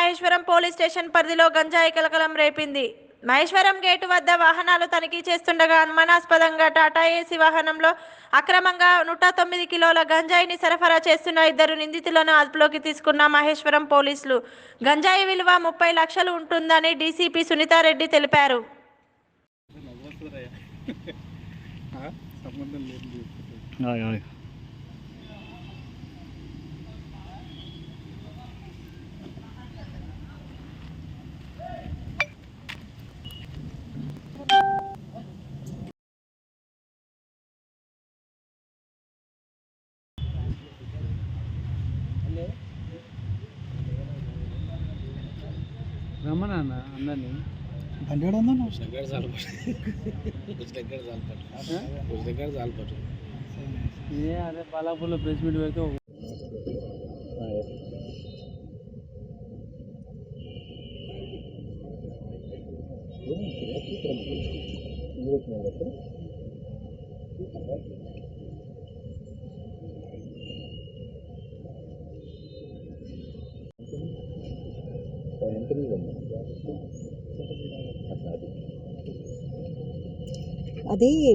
Maheshwaram police station పరిధిలో గంజాయి కలకలం రేపింది. మహేశ్వరం గేటు వద్ద వాహనాలు తనిఖీ చేస్తుండగా అనుమానాస్పదంగా టాటా ఏసీ వాహనంలో అక్రమంగా నూట తొమ్మిది కిలోల గంజాయిని సరఫరా చేస్తున్న ఇద్దరు నిందితులను అదుపులోకి తీసుకున్న మహేశ్వరం పోలీసులు. గంజాయి విలువ ముప్పై లక్షలు ఉంటుందని డీసీపీ సునీతారెడ్డి తెలిపారు. ఆ? సంబంధం లేదు. రమ్మన్నా అన్న అందరినీ? దగ్గర కుछ దగ్గర కుछ దగ్గర చాలపట్టు ఏ అదే బాలాపూర్లో ప్రెస్ మీట్ పెడితే ఒక- అది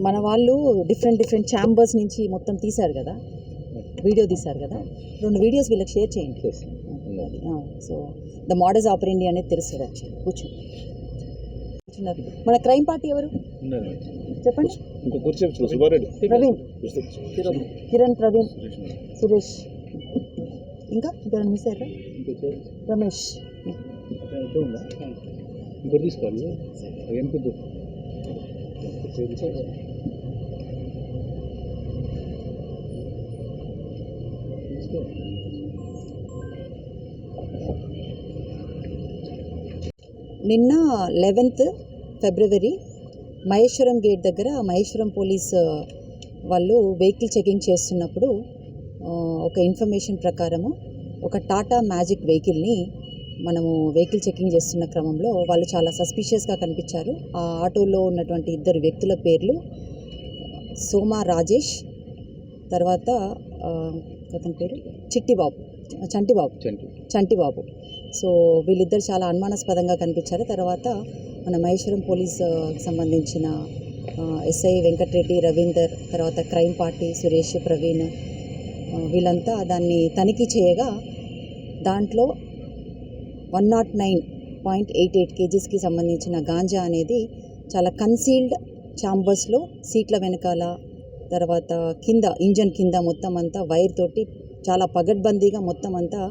మన వాళ్ళు డిఫరెంట్ డిఫరెంట్ ఛాంబర్స్ నుంచి మొత్తం తీశారు కదా. వీడియో తీశారు కదా. రెండు వీడియోస్ వీళ్ళకి షేర్ చేయండి. సో ద మోడల్స్ ఆపరేండి అనేది తెలుస్తుంది యాక్చువల్లీ కూర్చో. మన క్రైమ్ పార్టీ ఎవరు? చెప్పండి. ప్రవీణ్. కిరణ్. ప్రవీణ్. సురేష్ ఇంకా ఇద్దరు మిస్ అయ్యారా? రమేష్. నిన్న లెవెన్త్ ఫిబ్రవరి మహేశ్వరం గేట్ దగ్గర మహేశ్వరం పోలీస్ వాళ్ళు వెహికల్ చెకింగ్ చేస్తున్నప్పుడు ఒక ఇన్ఫర్మేషన్ ప్రకారము ఒక టాటా మ్యాజిక్ వెహికల్ని మనము వెహికల్ చెకింగ్ చేస్తున్న క్రమంలో వాళ్ళు చాలా సస్పిషియస్గా కనిపించారు. ఆ ఆటోలో ఉన్నటువంటి ఇద్దరు వ్యక్తుల పేర్లు సోమా రాజేష్ తర్వాత అతని పేరు? చిట్టిబాబు చంటిబాబు. చంటి. చంటిబాబు. సో వీళ్ళిద్దరు చాలా అనుమానాస్పదంగా కనిపించారు. తర్వాత మన మహేశ్వరం పోలీస్ సంబంధించిన ఎస్ఐ వెంకటరెడ్డి రవీందర్ తర్వాత క్రైమ్ పార్టీ సురేష్ ప్రవీణ్ వీళ్ళంతా దాన్ని తనిఖీ చేయగా దాంట్లో one not nine point eight eight కేజీస్కి సంబంధించిన గాంజా అనేది చాలా కన్సీల్డ్ ఛాంబర్స్లో సీట్ల వెనకాల తర్వాత కింద ఇంజన్ కింద మొత్తం అంతా వైర్ తోటి చాలా పగడ్బందీగా మొత్తం అంతా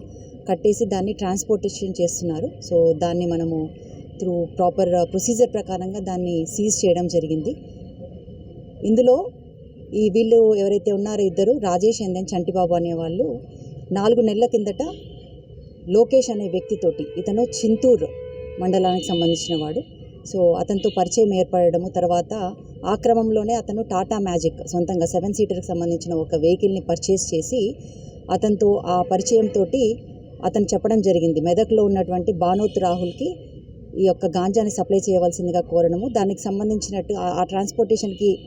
కట్టేసి దాన్ని ట్రాన్స్పోర్టేషన్ చేస్తున్నారు. సో దాన్ని మనము త్రూ ప్రాపర్ ప్రొసీజర్ ప్రకారంగా దాన్ని సీజ్ చేయడం జరిగింది. ఇందులో ఈ వీళ్ళు ఎవరైతే ఉన్నారో ఇద్దరు రాజేష్ అండ్ దెన్ చంటిబాబు అనేవాళ్ళు నాలుగు నెలల కిందట లోకేష్ అనే వ్యక్తితోటి ఇతను చింతూరు మండలానికి సంబంధించిన వాడు. సో అతనితో పరిచయం ఏర్పడము తర్వాత ఆ క్రమంలోనే అతను టాటా మ్యాజిక్ సొంతంగా సెవెన్ సీటర్కి సంబంధించిన ఒక వెహికల్ని పర్చేస్ చేసి అతనితో ఆ పరిచయంతో అతను చెప్పడం జరిగింది. మెదక్లో ఉన్నటువంటి బానోత్ రాహుల్కి ఈ యొక్క గాంజాని సప్లై చేయవలసిందిగా కోరడము. దానికి సంబంధించినట్టు ఆ- ట్రాన్స్పోర్టేషన్కి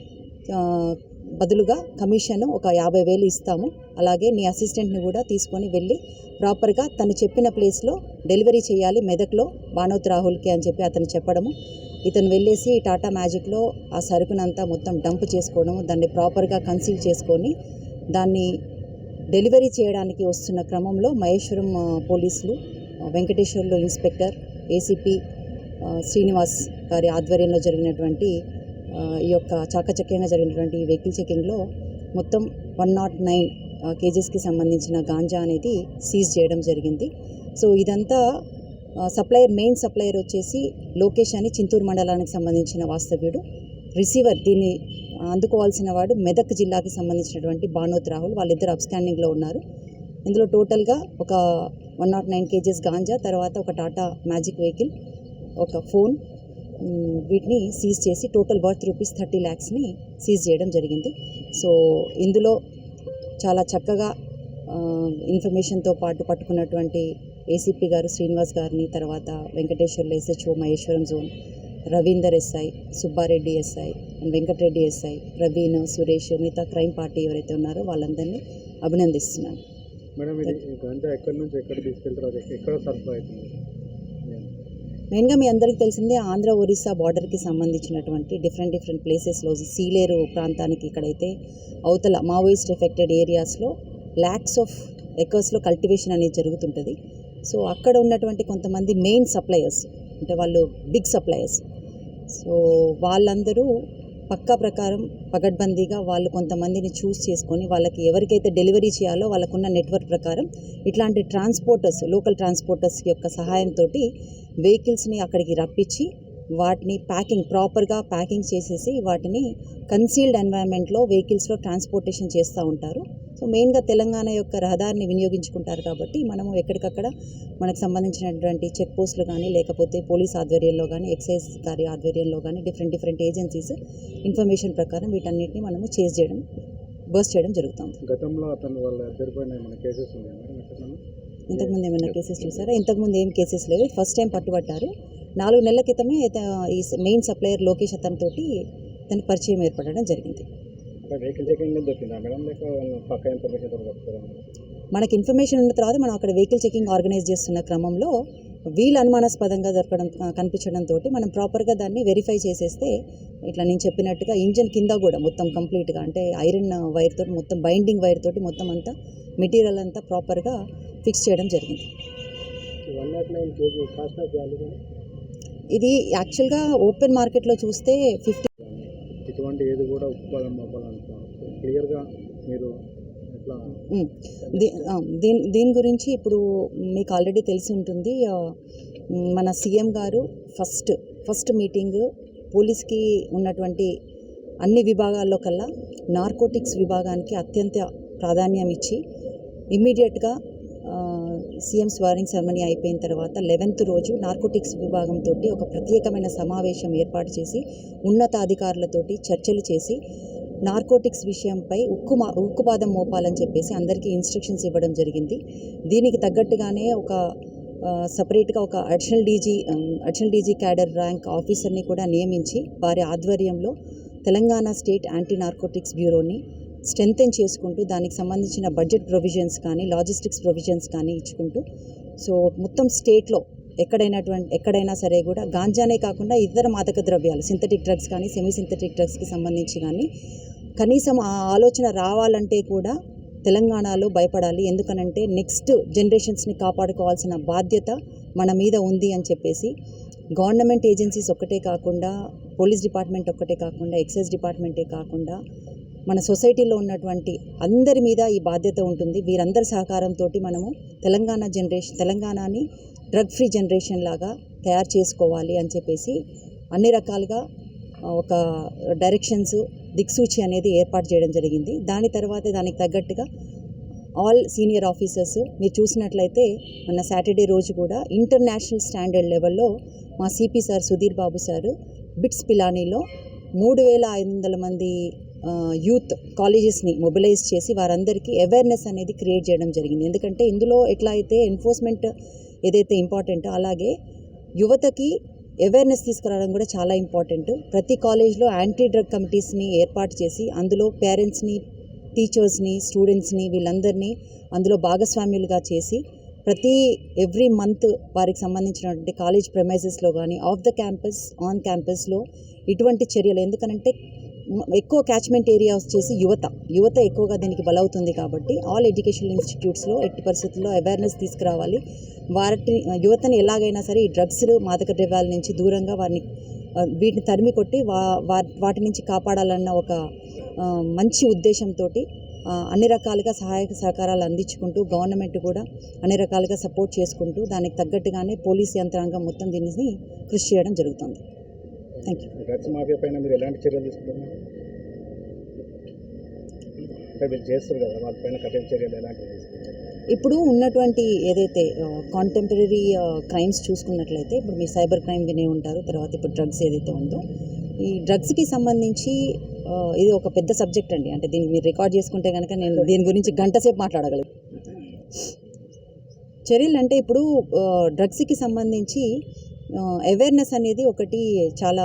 బదులుగా కమిషన్ ఒక యాభై వేలు ఇస్తాము. అలాగే నీ అసిస్టెంట్ని కూడా తీసుకొని వెళ్ళి ప్రాపర్గా తను చెప్పిన ప్లేస్లో డెలివరీ చేయాలి మెదక్లో భానోత్ రాహుల్కి అని చెప్పి అతను చెప్పడము. ఇతను వెళ్ళేసి టాటా మ్యాజిక్లో ఆ సరుకునంతా మొత్తం డంప్ చేసుకోవడము దాన్ని ప్రాపర్గా కన్సీల్ చేసుకొని దాన్ని డెలివరీ చేయడానికి వస్తున్న క్రమంలో మహేశ్వరం పోలీసులు వెంకటేశ్వర్లు వెంకటేశ్వర్లో ఇన్స్పెక్టర్ ఏసీపీ శ్రీనివాస్ గారి ఆధ్వర్యంలో జరిగినటువంటి ఈ యొక్క చాకచక్యంగా జరిగినటువంటి వెహికల్ చెకింగ్లో మొత్తం వన్ నాట్ నైన్ కేజెస్కి సంబంధించిన గాంజా అనేది సీజ్ చేయడం జరిగింది. సో ఇదంతా సప్లయర్ మెయిన్ సప్లయర్ వచ్చేసి లోకేష్ అని చింతూరు మండలానికి సంబంధించిన వాస్తవ్యుడు. రిసీవర్ దీన్ని అందుకోవాల్సిన వాడు మెదక్ జిల్లాకి సంబంధించినటువంటి భానోత్ రాహుల్. వాళ్ళిద్దరు అబ్స్టాండింగ్లో ఉన్నారు. ఇందులో టోటల్గా ఒక one not nine kgs ganja తర్వాత ఒక టాటా మ్యాజిక్ వెహికల్ ఒక ఫోన్ వీటిని సీజ్ చేసి టోటల్ వర్త్ రూపీస్ థర్టీ ల్యాక్స్ని సీజ్ చేయడం జరిగింది. సో ఇందులో చాలా చక్కగా ఇన్ఫర్మేషన్తో పాటు పట్టుకున్నటువంటి ఏసీపీ గారు శ్రీనివాస్ గారిని తర్వాత Venkateswarlu SHO Maheshwaram zone Ravinder SI Subbareddy SI and Venkatareddy SI Praveen Suresh మిగతా క్రైమ్ పార్టీ ఎవరైతే ఉన్నారో వాళ్ళందరినీ అభినందిస్తున్నాను. మేడం ఎక్కడి నుంచి ఎక్కడ తీసుకెళ్తారు ఎక్కడ సరఫరా అవుతుంది? మెయిన్గా మీ అందరికీ తెలిసిందే ఆంధ్ర ఒరిస్సా బార్డర్కి సంబంధించినటువంటి డిఫరెంట్ డిఫరెంట్ ప్లేసెస్లో సీలేరు ప్రాంతానికి ఇక్కడైతే అవతల మావోయిస్ట్ ఎఫెక్టెడ్ ఏరియాస్లో ల్యాక్స్ ఆఫ్ ఎకర్స్లో కల్టివేషన్ అనేది జరుగుతుంటుంది. సో అక్కడ ఉన్నటువంటి కొంతమంది మెయిన్ సప్లయర్స్ అంటే వాళ్ళు బిగ్ సప్లయర్స్. సో వాళ్ళందరూ పక్కా ప్రకారం పగడ్బందీగా వాళ్ళు కొంతమందిని చూస్ చేసుకొని వాళ్ళకి ఎవరికైతే డెలివరీ చేయాలో వాళ్ళకున్న నెట్వర్క్ ప్రకారం ఇట్లాంటి ట్రాన్స్పోర్టర్స్ లోకల్ ట్రాన్స్పోర్టర్స్ యొక్క సహాయంతో వెహికల్స్ని అక్కడికి రప్పించి వాటిని ప్యాకింగ్ ప్రాపర్గా ప్యాకింగ్ చేసేసి వాటిని కన్సీల్డ్ ఎన్వైరన్మెంట్లో వెహికల్స్లో ట్రాన్స్పోర్టేషన్ చేస్తూ ఉంటారు. సో మెయిన్గా తెలంగాణ యొక్క రహదారిని వినియోగించుకుంటారు కాబట్టి మనము ఎక్కడికక్కడ మనకు సంబంధించినటువంటి చెక్ పోస్టులు కానీ లేకపోతే పోలీస్ ఆధ్వర్యంలో కానీ ఎక్సైజ్ గారి ఆధ్వర్యంలో కానీ డిఫరెంట్ డిఫరెంట్ ఏజెన్సీస్ ఇన్ఫర్మేషన్ ప్రకారం వీటన్నిటిని మనము చేజ్ చేయడం బర్స్ట్ చేయడం జరుగుతుంది. గతంలో అతను వాళ్ళ ఏమైనా కేసెస్ ఇంతకుముందు ఏమైనా కేసెస్ చూసారా? ఇంతకుముందు ఏం కేసెస్ లేవు. ఫస్ట్ టైం పట్టుబట్టారు. నాలుగు నెలల క్రితమే ఈ మెయిన్ సప్లయర్ లోకేష్ అతనితోటి తనకి పరిచయం ఏర్పడడం జరిగింది. వెహికల్ చెకింగ్ దొరికిందా? మేడం లేక వాళ్ళు పక్క ఇన్ఫర్మేషన్ దొరకకపోయారా మనకి ఇన్ఫర్మేషన్ ఉన్న తర్వాత మనం అక్కడ వెహికల్ చెకింగ్ ఆర్గనైజ్ చేస్తున్న క్రమంలో వీల్ అనుమానాస్పదంగా దొరకడం కనిపించడంతో మనం ప్రాపర్గా దాన్ని వెరిఫై చేసేస్తే ఇట్లా నేను చెప్పినట్టుగా ఇంజన్ కింద కూడా మొత్తం కంప్లీట్గా అంటే ఐరన్ వైర్ తోటి మొత్తం బైండింగ్ వైర్ తోటి మొత్తం అంతా మెటీరియల్ అంతా ప్రాపర్గా ఫిక్స్ చేయడం జరిగింది. ఇది యాక్చువల్గా ఓపెన్ మార్కెట్లో చూస్తే ఫిఫ్టీ ఇటువంటి ఏది కూడా ఉత్పాదన అవ్వాలంటున్నారు క్లియర్గా మీరు దీ దీని దీని గురించి ఇప్పుడు మీకు ఆల్రెడీ తెలిసి ఉంటుంది మన సీఎం గారు ఫస్ట్ ఫస్ట్ మీటింగ్ పోలీస్కి ఉన్నటువంటి అన్ని విభాగాల్లో కల్లా నార్కోటిక్స్ విభాగానికి అత్యంత ప్రాధాన్యం ఇచ్చి ఇమ్మీడియట్గా సీఎం స్వారింగ్ సెరమనీ అయిపోయిన తర్వాత లెవెన్త్ రోజు నార్కోటిక్స్ విభాగంతో ఒక ప్రత్యేకమైన సమావేశం ఏర్పాటు చేసి ఉన్నతాధికారులతోటి చర్చలు చేసి నార్కోటిక్స్ విషయంపై ఉక్కు మా ఉక్కుపాదం మోపాలని చెప్పేసి అందరికీ ఇన్స్ట్రక్షన్స్ ఇవ్వడం జరిగింది. దీనికి తగ్గట్టుగానే ఒక సపరేట్గా ఒక additional DG additional DG cadre rank ఆఫీసర్ని కూడా నియమించి వారి ఆధ్వర్యంలో తెలంగాణ స్టేట్ యాంటీ నార్కోటిక్స్ బ్యూరోని స్ట్రెంగ్తెన్ చేసుకుంటూ దానికి సంబంధించిన బడ్జెట్ ప్రొవిజన్స్ కానీ లాజిస్టిక్స్ ప్రొవిజన్స్ కానీ ఇచ్చుకుంటూ సో మొత్తం స్టేట్లో ఎక్కడైనటువంటి ఎక్కడైనా సరే కూడా గాంజానే కాకుండా ఇతర మాదక ద్రవ్యాలు సింథటిక్ డ్రగ్స్ కానీ సెమీ సింథటిక్ డ్రగ్స్కి సంబంధించి కానీ కనీసం ఆ ఆలోచన రావాలంటే కూడా తెలంగాణలో భయపడాలి. ఎందుకనంటే నెక్స్ట్ జనరేషన్స్ని కాపాడుకోవాల్సిన బాధ్యత మన మీద ఉంది అని చెప్పేసి గవర్నమెంట్ ఏజెన్సీస్ ఒక్కటే కాకుండా పోలీస్ డిపార్ట్మెంట్ ఒక్కటే కాకుండా ఎక్సైజ్ డిపార్ట్మెంటే కాకుండా మన సొసైటీలో ఉన్నటువంటి అందరి మీద ఈ బాధ్యత ఉంటుంది. వీరందరి సహకారంతో మనము తెలంగాణ జనరేషన్ తెలంగాణని డ్రగ్ ఫ్రీ జనరేషన్ లాగా తయారు చేసుకోవాలి అని చెప్పేసి అన్ని రకాలుగా ఒక డైరెక్షన్స్ దిక్సూచి అనేది ఏర్పాటు చేయడం జరిగింది. దాని తర్వాత దానికి తగ్గట్టుగా ఆల్ సీనియర్ ఆఫీసర్స్ మీరు చూసినట్లయితే మొన్న సాటర్డే రోజు కూడా ఇంటర్నేషనల్ స్టాండర్డ్ లెవెల్లో మా CP sir Sudheer Babu sir BITS పిలానీలో మూడు వేల ఐదు వందల మంది యూత్ కాలేజెస్ని మొబిలైజ్ చేసి వారందరికీ అవేర్నెస్ అనేది క్రియేట్ చేయడం జరిగింది. ఎందుకంటే ఇందులో ఎట్లా అయితే ఎన్ఫోర్స్మెంట్ ఏదైతే ఇంపార్టెంటో అలాగే యువతకి అవేర్నెస్ తీసుకురావడం కూడా చాలా ఇంపార్టెంట్ ప్రతి కాలేజ్లో యాంటీ డ్రగ్ కమిటీస్ని ఏర్పాటు చేసి అందులో పేరెంట్స్ని టీచర్స్ని స్టూడెంట్స్ని వీళ్ళందరినీ అందులో భాగస్వామ్యులుగా చేసి ప్రతి ఎవ్రీ మంత్ వారికి సంబంధించినటువంటి కాలేజ్ ప్రెమైజెస్లో కానీ ఆఫ్ ద క్యాంపస్ ఆన్ క్యాంపస్లో ఇటువంటి చర్యలు. ఎందుకనంటే ఎక్కువ క్యాచ్మెంట్ ఏరియా వచ్చేసి యువత యువత ఎక్కువగా దీనికి బలవుతుంది కాబట్టి ఆల్ ఎడ్యుకేషనల్ ఇన్స్టిట్యూట్స్లో ఎట్టి పరిస్థితుల్లో అవేర్నెస్ తీసుకురావాలి. వారిని యువతని ఎలాగైనా సరే ఈ డ్రగ్స్ మాదక ద్రవ్యాల నుంచి దూరంగా వారిని వీటిని తరిమి కొట్టి వా వా- వాటి నుంచి కాపాడాలన్న ఒక మంచి ఉద్దేశంతో అన్ని రకాలుగా సహాయక సహకారాలు అందించుకుంటూ గవర్నమెంట్ కూడా అన్ని రకాలుగా సపోర్ట్ చేసుకుంటూ దానికి తగ్గట్టుగానే పోలీస్ యంత్రాంగం మొత్తం దీనిని కృషి చేయడం జరుగుతుంది. డ్రగ్స్ మాఫియా పైన మీరు ఎలాంటి చర్యలు తీసుకుంటున్నారు? చేస్తారు కదా వాళ్ళపైన కఠిన చర్యలు ఎలాంటివి తీసుకుంటారు? ఇప్పుడు ఉన్నటువంటి ఏదైతే కాంటెంపరీ క్రైమ్స్ చూసుకున్నట్లయితే ఇప్పుడు మీరు సైబర్ క్రైమ్ వినే ఉంటారు తర్వాత ఇప్పుడు డ్రగ్స్ ఏదైతే ఉందో ఈ డ్రగ్స్కి సంబంధించి ఇది ఒక పెద్ద సబ్జెక్ట్ అండి. అంటే దీన్ని మీరు రికార్డ్ చేసుకుంటే కనుక నేను దీని గురించి గంట సేపు మాట్లాడగలను. చర్యలు అంటే ఇప్పుడు డ్రగ్స్కి సంబంధించి అవేర్నెస్ అనేది ఒకటి చాలా